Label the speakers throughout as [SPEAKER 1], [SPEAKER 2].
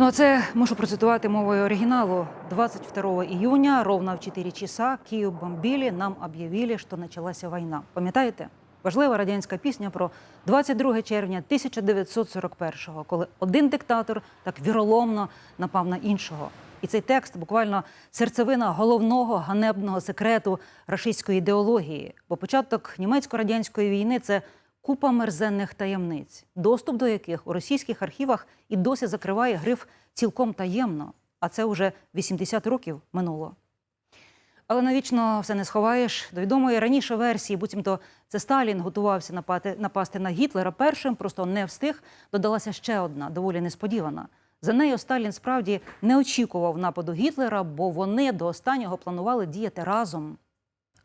[SPEAKER 1] Ну, а це можу процитувати мовою оригіналу. 22 июня ровно в 4 часа Київ бомбили, нам об'явили, що почалася війна. Пам'ятаєте? Важлива радянська пісня про 22 червня 1941-го, коли один диктатор так віроломно напав на іншого. І цей текст буквально серцевина головного ганебного секрету рашистської ідеології. Бо початок німецько-радянської війни це купа мерзенних таємниць, доступ до яких у російських архівах і досі закриває гриф цілком таємно. А це вже 80 років минуло. Але навічно все не сховаєш. До відомої раніше версії, буцімто це Сталін готувався напати, напасти на Гітлера першим, просто не встиг. Додалася ще одна, доволі несподівана. За нею Сталін справді не очікував нападу Гітлера, бо вони до останнього планували діяти разом.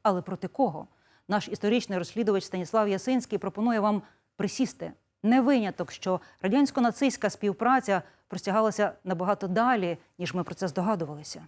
[SPEAKER 1] Але проти кого? Наш історичний розслідувач Станіслав Ясинський пропонує вам присісти. Не виняток, що радянсько-нацистська співпраця простягалася набагато далі, ніж ми про це здогадувалися.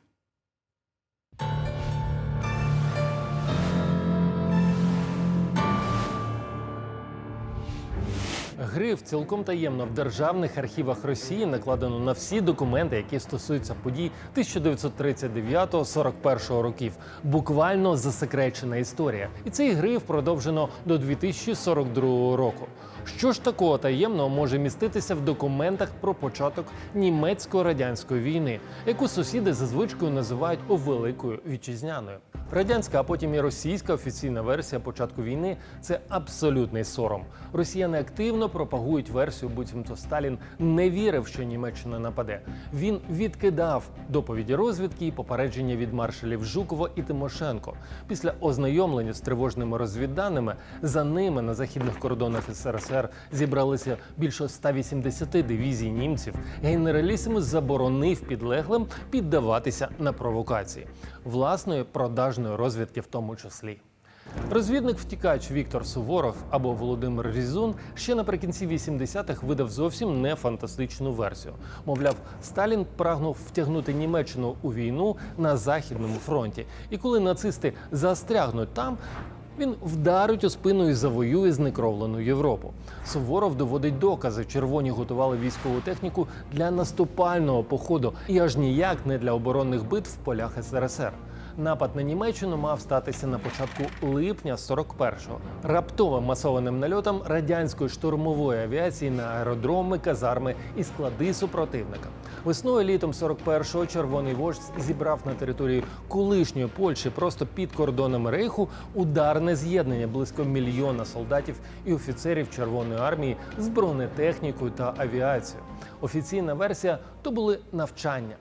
[SPEAKER 2] Гриф цілком таємно в державних архівах Росії накладено на всі документи, які стосуються подій 1939-41 років. Буквально засекречена історія. І цей гриф продовжено до 2042 року. Що ж такого таємного може міститися в документах про початок німецько-радянської війни, яку сусіди за звичкою називають великою вітчизняною? Радянська, а потім і російська офіційна версія початку війни це абсолютний сором. Росіяни активно пропагують версію, буцімто Сталін не вірив, що Німеччина нападе. Він відкидав доповіді розвідки і попередження від маршалів Жукова і Тимошенко. Після ознайомлення з тривожними розвідданими за ними на західних кордонах СРСР зібралися більше 180 дивізій німців. Генералісимус заборонив підлеглим піддаватися на провокації власної продажної розвідки, в тому числі. Розвідник-втікач Віктор Суворов або Володимир Різун ще наприкінці 80-х видав зовсім не фантастичну версію. Мовляв, Сталін прагнув втягнути Німеччину у війну на західному фронті, і коли нацисти застрягнуть там. Він вдарить у спину і завоює знекровлену Європу. Суворов доводить докази. Червоні готували військову техніку для наступального походу і аж ніяк не для оборонних битв в полях СРСР. Напад на Німеччину мав статися на початку липня 41-го. Раптовим масованим нальотом радянської штурмової авіації на аеродроми, казарми і склади супротивника. Весною літом 41-го червоний вождь зібрав на території колишньої Польщі просто під кордонами рейху ударне з'єднання близько мільйона солдатів і офіцерів Червоної армії з бронетехнікою та авіацією. Офіційна версія то були навчання.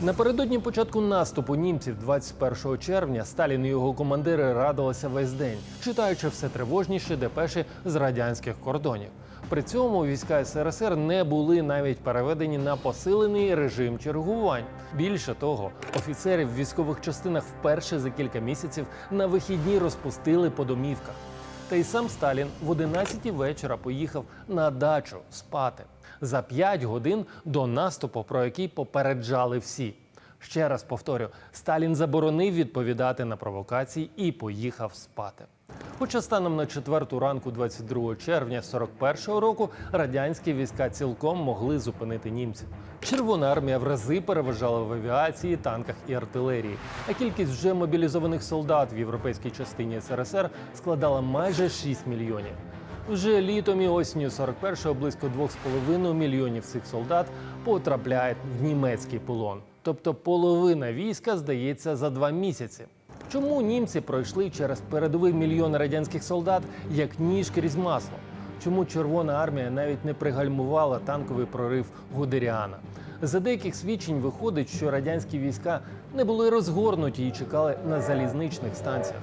[SPEAKER 2] Напередодні початку наступу німців 21 червня Сталін і його командири радилися весь день, читаючи все тривожніші депеші з радянських кордонів. При цьому війська СРСР не були навіть переведені на посилений режим чергувань. Більше того, офіцерів в військових частинах вперше за кілька місяців на вихідні розпустили по домівках. Та й сам Сталін в 11 вечора поїхав на дачу спати за 5 годин до наступу, про який попереджали всі. Ще раз повторю: Сталін заборонив відповідати на провокації і поїхав спати. Хоча станом на четверту ранку, 22 червня 41-го року, радянські війська цілком могли зупинити німців. Червона армія в рази переважала в авіації, танках і артилерії. А кількість вже мобілізованих солдат в європейській частині СРСР складала майже 6 мільйонів. Вже літом і осінню 41-го близько 2,5 мільйонів цих солдат потрапляють в німецький полон. Тобто половина війська здається за два місяці. Чому німці пройшли через передовий мільйон радянських солдат як ніж крізь масло? Чому Червона армія навіть не пригальмувала танковий прорив Гудеріана? За деяких свідчень виходить, що радянські війська не були розгорнуті і чекали на залізничних станціях.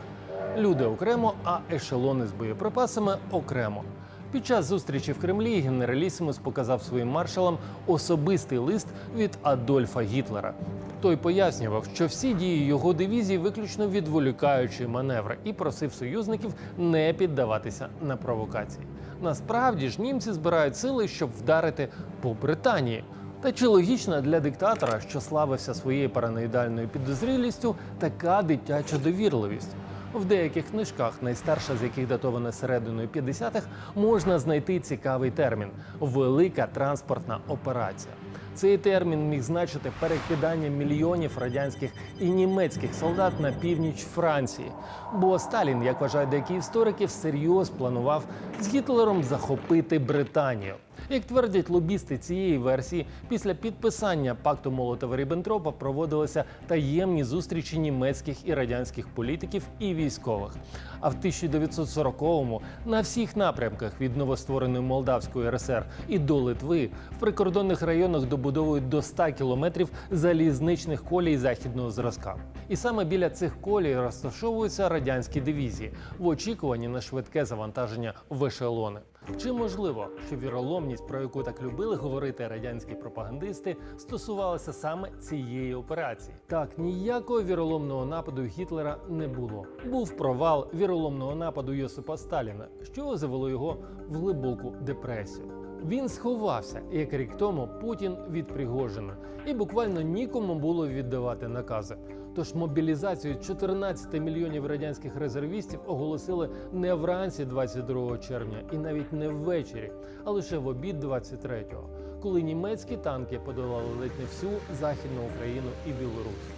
[SPEAKER 2] Люди окремо, а ешелони з боєприпасами окремо. Під час зустрічі в Кремлі генералісимус показав своїм маршалам особистий лист від Адольфа Гітлера. Той пояснював, що всі дії його дивізії виключно відволікаючі маневри, і просив союзників не піддаватися на провокації. Насправді ж німці збирають сили, щоб вдарити по Британії. Та чи логічна для диктатора, що славився своєю параноїдальною підозрілістю, така дитяча довірливість? В деяких книжках, найстарша з яких датована серединою 50-х, можна знайти цікавий термін велика транспортна операція. Цей термін міг значити перекидання мільйонів радянських і німецьких солдат на північ Франції. Бо Сталін, як вважають деякі історики, всерйоз планував з Гітлером захопити Британію. Як твердять лобісти цієї версії, після підписання пакту Молотова Ріббентропа проводилися таємні зустрічі німецьких і радянських політиків і військових. А в 1940-му на всіх напрямках від новоствореної Молдавської РСР і до Литви в прикордонних районах добудовують до 100 кілометрів залізничних колій західного зразка. І саме біля цих колій розташовуються радянські дивізії в очікуванні на швидке завантаження в ешелони. Чи можливо, що віроломність, про яку так любили говорити радянські пропагандисти, стосувалася саме цієї операції? Так, ніякого віроломного нападу Гітлера не було. Був провал віроломного нападу Йосипа Сталіна, що завело його в глибоку депресію. Він сховався, як рік тому Путін від Пригожина, і буквально нікому було віддавати накази. Тож мобілізацію 14 мільйонів радянських резервістів оголосили не вранці 22 червня і навіть не ввечері, а лише в обід 23-го, коли німецькі танки подолали ледь не всю західну Україну і Білорусь.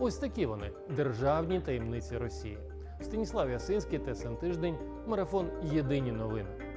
[SPEAKER 2] Ось такі вони державні таємниці Росії. Станіслав Ясинський, ТСН Тиждень, марафон Єдині новини.